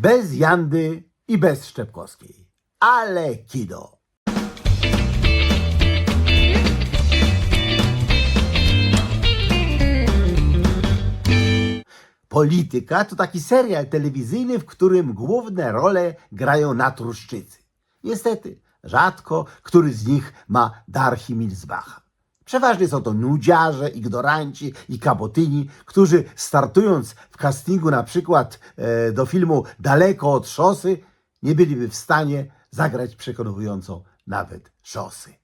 Bez Jandy i bez Szczepkowskiej. Ale kido. Polityka to taki serial telewizyjny, w którym główne role grają naturszczycy. Niestety, rzadko który z nich ma dar Himmelsbacha. Przeważnie są to nudziarze, ignoranci i kabotyni, którzy startując w castingu na przykład e, do filmu Daleko od szosy, nie byliby w stanie zagrać przekonująco nawet szosy.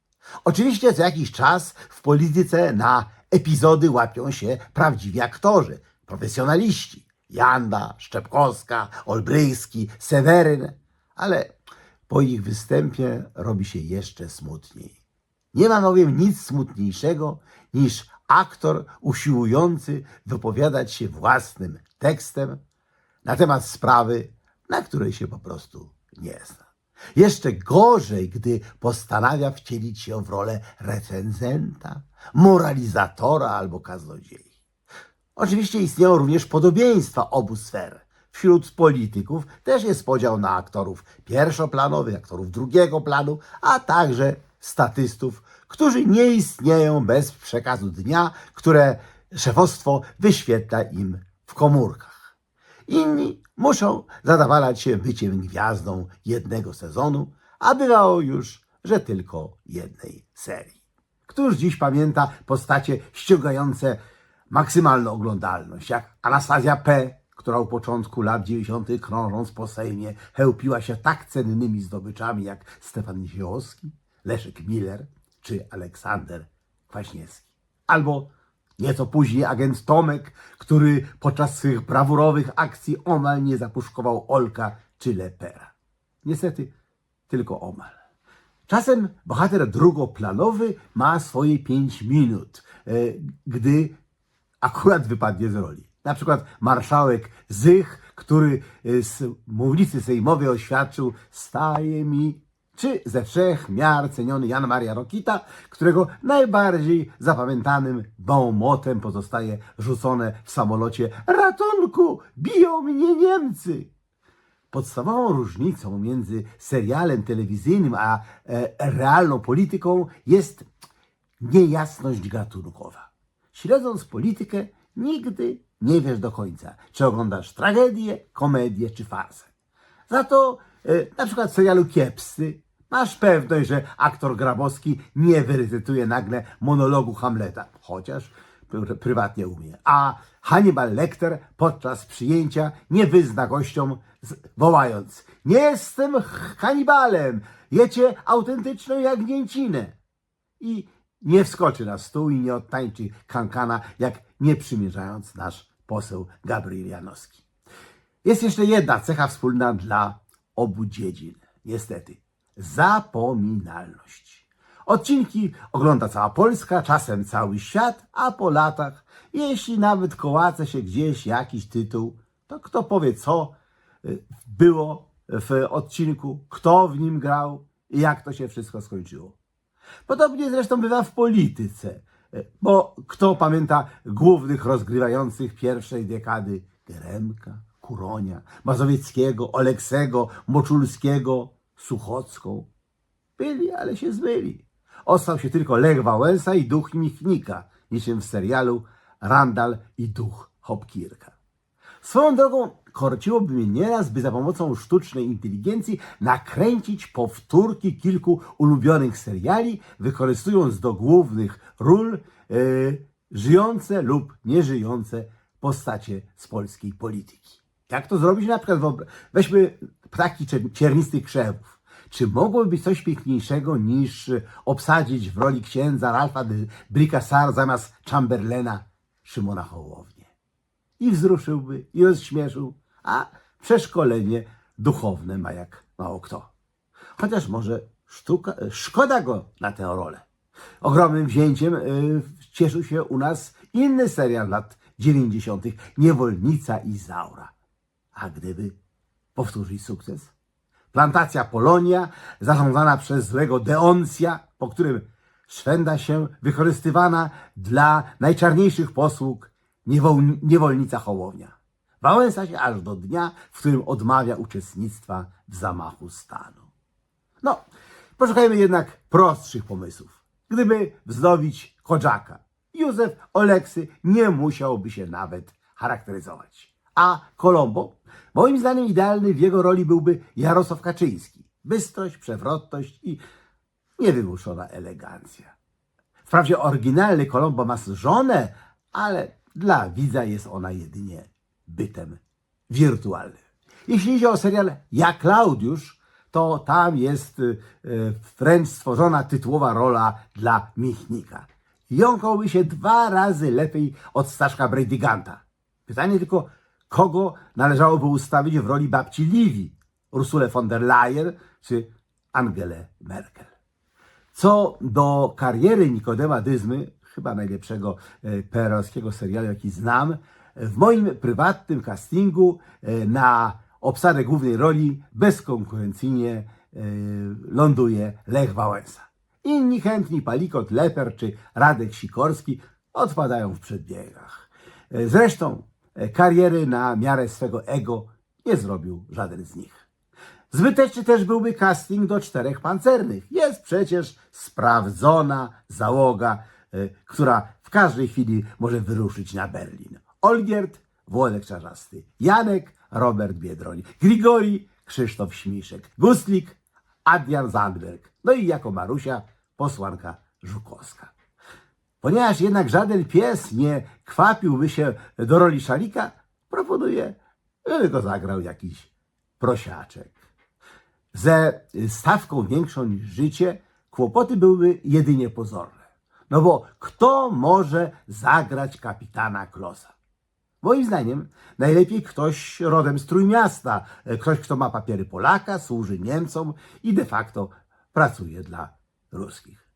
Oczywiście co jakiś czas w polityce na epizody łapią się prawdziwi aktorzy, profesjonaliści. Janda, Szczepkowska, Olbryjski, Seweryn, ale po ich występie robi się jeszcze smutniej. Nie ma bowiem nic smutniejszego niż aktor usiłujący wypowiadać się własnym tekstem na temat sprawy, na której się po prostu nie zna. Jeszcze gorzej, gdy postanawia wcielić się w rolę recenzenta, moralizatora albo kaznodziei. Oczywiście istnieją również podobieństwa obu sfer. Wśród polityków też jest podział na aktorów pierwszoplanowych, aktorów drugiego planu, a także statystów, którzy nie istnieją bez przekazu dnia, które szefostwo wyświetla im w komórkach. Inni muszą zadawalać się byciem gwiazdą jednego sezonu, a bywało już, że tylko jednej serii. Któż dziś pamięta postacie ściągające maksymalną oglądalność, jak Anastazja P., która u początku lat 90. krążąc po Sejmie chełpiła się tak cennymi zdobyczami jak Stefan Niesiołowski, Leszek Miller czy Aleksander Kwaśniewski. Albo nieco później agent Tomek, który podczas swych brawurowych akcji omal nie zapuszkował Olka czy Lepera. Niestety tylko omal. Czasem bohater drugoplanowy ma swoje pięć minut, e, gdy akurat wypadnie z roli. Na przykład marszałek Zych, który e, z mównicy sejmowej oświadczył, staje mi, czy ze wszech miar ceniony Jan Maria Rokita, którego najbardziej zapamiętanym bonmotem pozostaje rzucone w samolocie ratunku, biją mnie Niemcy. Podstawową różnicą między serialem telewizyjnym a e, realną polityką jest niejasność gatunkowa. Śledząc politykę, nigdy nie wiesz do końca, czy oglądasz tragedię, komedię czy farsę. Za to e, na przykład w serialu Kiepscy masz pewność, że aktor Grabowski nie wyrecytuje nagle monologu Hamleta, chociaż pr- prywatnie umie. A Hannibal Lecter podczas przyjęcia nie wyzna gościom, wołając Nie jestem Hannibalem, jecie autentyczną jagnięcinę. I nie wskoczy na stół i nie odtańczy kankana, jak nie przymierzając nasz poseł Gabriel Janowski. Jest jeszcze jedna cecha wspólna dla obu dziedzin, niestety. Zapominalność. Odcinki ogląda cała Polska, czasem cały świat, a po latach, jeśli nawet kołace się gdzieś jakiś tytuł, to kto powie co y, było w odcinku, kto w nim grał i jak to się wszystko skończyło. Podobnie zresztą bywa w polityce, bo kto pamięta głównych rozgrywających pierwszej dekady Geremka, Kuronia, Mazowieckiego, Oleksego, Moczulskiego, Suchocką. Byli, ale się zbyli. Ostał się tylko Lech Wałęsa i duch Michnika, niczym w serialu Randall i duch Hopkirka. Swoją drogą korciłoby mnie nieraz, by za pomocą sztucznej inteligencji nakręcić powtórki kilku ulubionych seriali, wykorzystując do głównych ról e, żyjące lub nieżyjące postacie z polskiej polityki. Jak to zrobić? Na przykład weźmy ptaki cier- ciernistych krzewów. Czy mogłoby być coś piękniejszego niż obsadzić w roli księdza Ralfa Bricassar zamiast Chamberlaina Szymona Hołownię? i wzruszyłby, i rozśmieszył, a przeszkolenie duchowne ma jak mało kto. Chociaż może sztuka, szkoda go na tę rolę. Ogromnym wzięciem y, cieszył się u nas inny serial lat 90. Niewolnica Izaura. A gdyby powtórzyć sukces? Plantacja Polonia, zarządzana przez złego Deoncja, po którym szwenda się wykorzystywana dla najczarniejszych posług niewol, niewolnica Hołownia. Wałęsa się aż do dnia, w którym odmawia uczestnictwa w zamachu stanu. No, poszukajmy jednak prostszych pomysłów. Gdyby wznowić Kodżaka, Józef Oleksy nie musiałby się nawet charakteryzować. A Kolombo? Moim zdaniem idealny w jego roli byłby Jarosław Kaczyński. Bystrość, przewrotność i niewymuszona elegancja. Wprawdzie oryginalny Kolombo ma żonę, ale dla widza jest ona jedynie bytem wirtualnym. Jeśli idzie o serial Ja Klaudiusz, to tam jest y, y, wręcz stworzona tytułowa rola dla Michnika. Jąkałby się dwa razy lepiej od Staszka Breidiganta. Pytanie tylko, kogo należałoby ustawić w roli babci Livi? Ursulę von der Leyen czy Angelę Merkel? Co do kariery Nikodema Dyzmy, chyba najlepszego e, perelowskiego serialu, jaki znam, w moim prywatnym castingu e, na obsadę głównej roli bezkonkurencyjnie e, ląduje Lech Wałęsa. Inni chętni, Palikot Leper czy Radek Sikorski, odpadają w przedbiegach. Zresztą kariery na miarę swego ego nie zrobił żaden z nich. Zbyteczny też byłby casting do czterech pancernych. Jest przecież sprawdzona załoga, y, która w każdej chwili może wyruszyć na Berlin. Olgierd, Włodek Czarzasty, Janek, Robert Biedroń, Grigori, Krzysztof Śmiszek, Gustlik, Adrian Zandberg, no i jako Marusia, posłanka Żukowska. Ponieważ jednak żaden pies nie kwapiłby się do roli szalika, proponuję, żeby go zagrał jakiś prosiaczek. Ze stawką większą niż życie kłopoty byłyby jedynie pozorne. No bo kto może zagrać kapitana Klosa? Moim zdaniem najlepiej ktoś rodem z Trójmiasta, ktoś, kto ma papiery Polaka, służy Niemcom i de facto pracuje dla ruskich.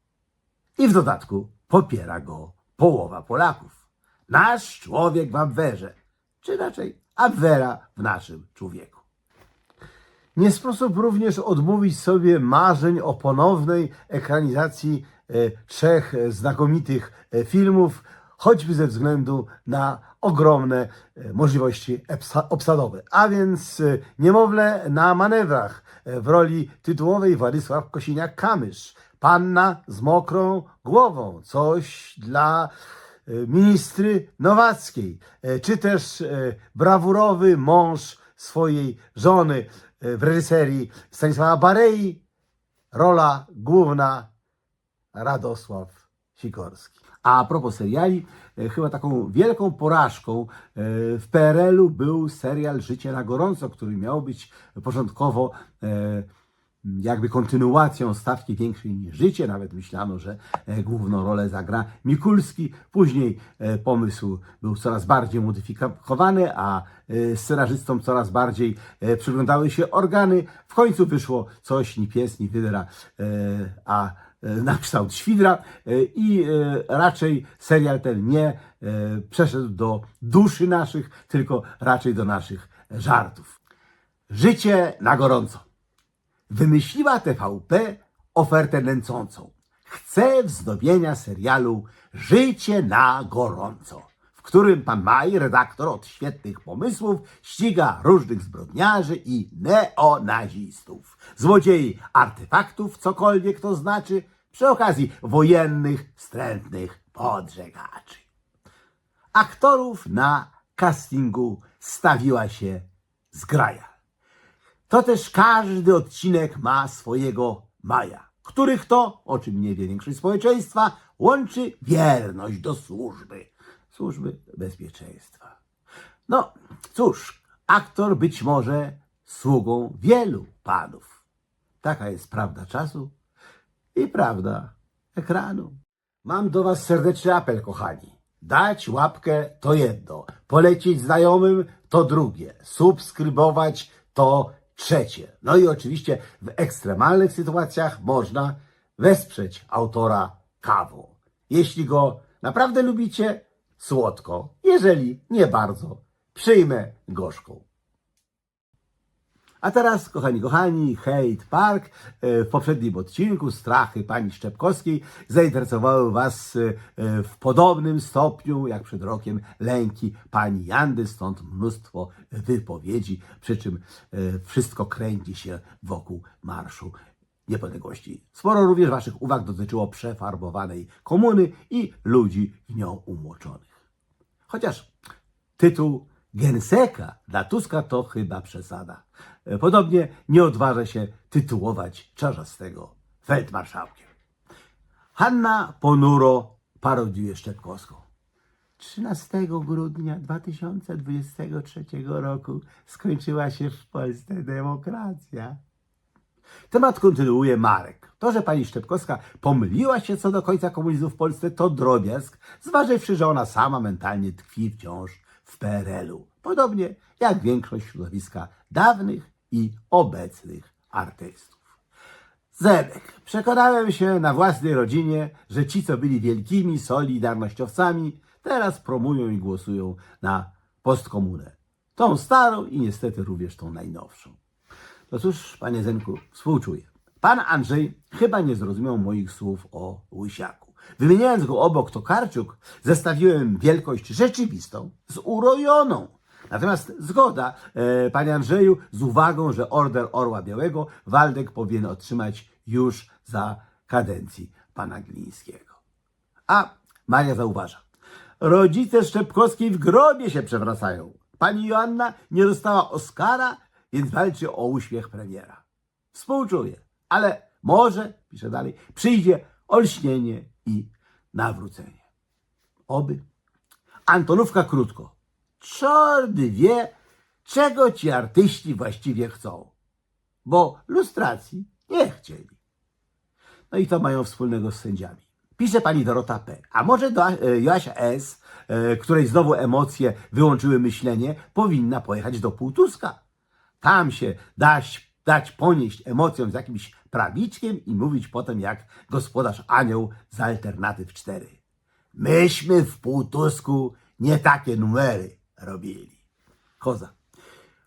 I w dodatku popiera go połowa Polaków. Nasz człowiek w Abwerze, czy raczej Abwera w naszym człowieku. Nie sposób również odmówić sobie marzeń o ponownej ekranizacji e, trzech znakomitych e, filmów, choćby ze względu na ogromne e, możliwości obsadowe. A więc e, Niemowlę na manewrach e, w roli tytułowej Władysław Kosiniak-Kamysz, Panna z mokrą głową, coś dla ministry Nowackiej, czy też brawurowy mąż swojej żony w reżyserii Stanisława Barei, rola główna Radosław Sikorski. A propos seriali, e, chyba taką wielką porażką e, w PRL-u był serial Życie na gorąco, który miał być początkowo e, jakby kontynuacją stawki większej niż życie. Nawet myślano, że główną rolę zagra Mikulski. Później pomysł był coraz bardziej modyfikowany, a scenarzystom coraz bardziej przyglądały się organy. W końcu wyszło coś ni pies, ni wydra, a na kształt świdra e, i e, raczej serial ten nie e, przeszedł do duszy naszych, tylko raczej do naszych żartów. Życie na gorąco. Wymyśliła TVP ofertę nęcącą. Chce wznowienia serialu Życie na gorąco, którym pan Maj, redaktor od świetnych pomysłów, ściga różnych zbrodniarzy i neonazistów, złodziei artefaktów, cokolwiek to znaczy, przy okazji wojennych, wstrętnych podżegaczy. Aktorów na castingu stawiła się zgraja. To też każdy odcinek ma swojego Maja, których to, o czym nie wie większość społeczeństwa, łączy wierność do służby, służby bezpieczeństwa. No cóż, aktor być może sługą wielu panów. Taka jest prawda czasu i prawda ekranu. Mam do Was serdeczny apel, kochani. Dać łapkę to jedno, polecić znajomym to drugie, subskrybować to trzecie. No i oczywiście w ekstremalnych sytuacjach można wesprzeć autora kawą. Jeśli go naprawdę lubicie, słodko, jeżeli nie bardzo, przyjmę gorzką. A teraz, kochani, kochani, Hate Park. E, W poprzednim odcinku strachy pani Szczepkowskiej zainteresowały Was e, w podobnym stopniu jak przed rokiem lęki pani Jandy, stąd mnóstwo wypowiedzi, przy czym e, wszystko kręci się wokół Marszu Niepodległości. Sporo również Waszych uwag dotyczyło przefarbowanej komuny i ludzi w nią umoczonych. Chociaż tytuł Genseka dla Tuska to chyba przesada. E, Podobnie nie odważa się tytułować Czarzastego feldmarszałkiem. Hanna ponuro parodiuje Szczepkowską. 13 grudnia 2023 roku skończyła się w Polsce demokracja. Temat kontynuuje Marek. To, że pani Szczepkowska pomyliła się co do końca komunizmu w Polsce, to drobiazg, zważywszy, że ona sama mentalnie tkwi wciąż w PRL-u. Podobnie jak większość środowiska dawnych i obecnych artystów. Zedek. Przekonałem się na własnej rodzinie, że ci, co byli wielkimi solidarnościowcami, teraz promują i głosują na postkomunę. Tą starą i niestety również tą najnowszą. No cóż, panie Zenku, współczuję. Pan Andrzej chyba nie zrozumiał moich słów o Łysiaku. Wymieniając go obok Tokarczuk, zestawiłem wielkość rzeczywistą z urojoną. Natomiast zgoda, e, panie Andrzeju, z uwagą, że Order Orła Białego Waldek powinien otrzymać już za kadencji pana Glińskiego. A Maria zauważa. Rodzice Szczepkowskiej w grobie się przewracają. Pani Joanna nie dostała Oscara, więc walczy o uśmiech premiera. Współczuję, ale może, pisze dalej, przyjdzie olśnienie i nawrócenie. Oby. Antonówka krótko. Czordy wie, czego ci artyści właściwie chcą. Bo lustracji nie chcieli. No i to mają wspólnego z sędziami. Pisze pani Dorota P. A może do, e, Joasia S., e, której znowu emocje wyłączyły myślenie, powinna pojechać do Półtuska. Tam się dać, dać ponieść emocjom z jakimś prawiczkiem i mówić potem jak gospodarz anioł z alternatyw 4. Myśmy w Półtusku nie takie numery robili. Koza.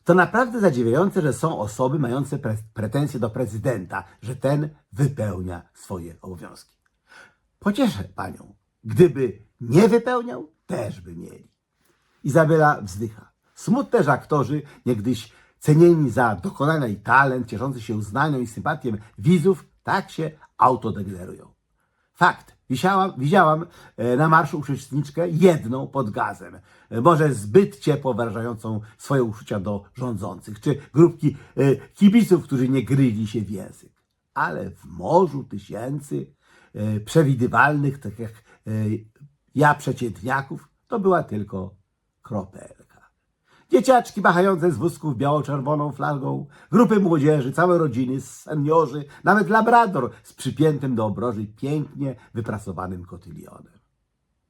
To naprawdę zadziwiające, że są osoby mające pre pretensje do prezydenta, że ten wypełnia swoje obowiązki. Pocieszę panią. Gdyby nie wypełniał, też by mieli. Izabela wzdycha. Smutne, że aktorzy, niegdyś cenieni za dokonania i talent, cieszący się uznanią i sympatią widzów, tak się autodegenerują. Fakt. Wisiałam, widziałam e, na marszu uczestniczkę jedną pod gazem. E, Może zbyt ciepło wyrażającą swoje uczucia do rządzących, czy grupki e, kibiców, którzy nie gryli się w język. Ale w morzu tysięcy przewidywalnych, tak jak ja przeciętniaków, to była tylko kropelka. Dzieciaczki machające z wózków biało-czerwoną flagą, grupy młodzieży, całe rodziny, seniorzy, nawet labrador z przypiętym do obroży pięknie wyprasowanym kotylionem.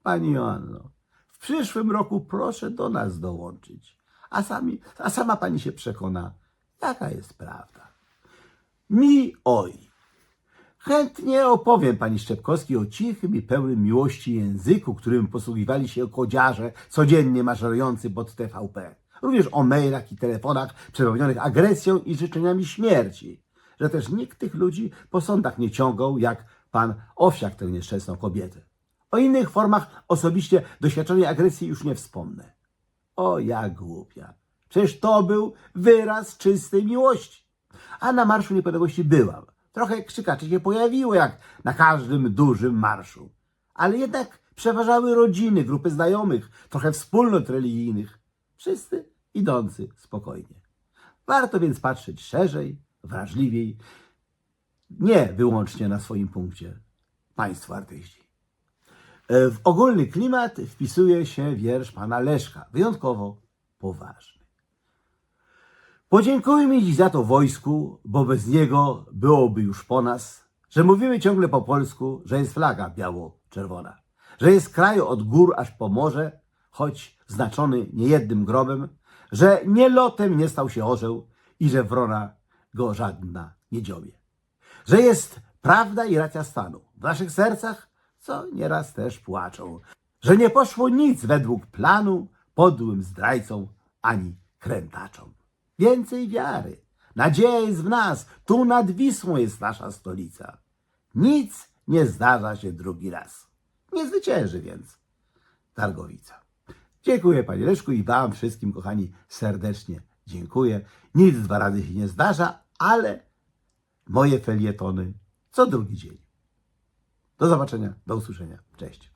Pani Joanno, w przyszłym roku proszę do nas dołączyć, a, sami, a sama pani się przekona, jaka jest prawda. Mi oj. Chętnie opowiem pani Szczepkowskiej o cichym i pełnym miłości języku, którym posługiwali się kodziarze codziennie maszerujący pod TVP. Również o mailach i telefonach przepełnionych agresją i życzeniami śmierci. Że też nikt tych ludzi po sądach nie ciągał, jak pan Owsiak tę nieszczęsną kobietę. O innych formach osobiście doświadczonej agresji już nie wspomnę. O, jak głupia. Przecież to był wyraz czystej miłości. A na Marszu Niepodległości byłam. Trochę krzykaczy się pojawiło, jak na każdym dużym marszu. Ale jednak przeważały rodziny, grupy znajomych, trochę wspólnot religijnych. Wszyscy idący spokojnie. Warto więc patrzeć szerzej, wrażliwiej, nie wyłącznie na swoim punkcie. Państwo artyści. E, W ogólny klimat wpisuje się wiersz pana Leszka, wyjątkowo poważny. Podziękujmy dziś za to wojsku, bo bez niego byłoby już po nas, że mówimy ciągle po polsku, że jest flaga biało-czerwona, że jest kraj od gór aż po morze, choć znaczony niejednym grobem, że nie lotem nie stał się orzeł i że wrona go żadna nie dziobie. Że jest prawda i racja stanu w naszych sercach, co nieraz też płaczą. Że nie poszło nic według planu podłym zdrajcom ani krętaczom. Więcej wiary, Nadzieja jest w nas. Tu nad Wisłą jest nasza stolica. Nic nie zdarza się drugi raz. Nie zwycięży więc Targowica. Dziękuję Panie Leszku i Wam wszystkim, kochani, serdecznie dziękuję. Nic dwa razy się nie zdarza, ale moje felietony co drugi dzień. Do zobaczenia, do usłyszenia. Cześć.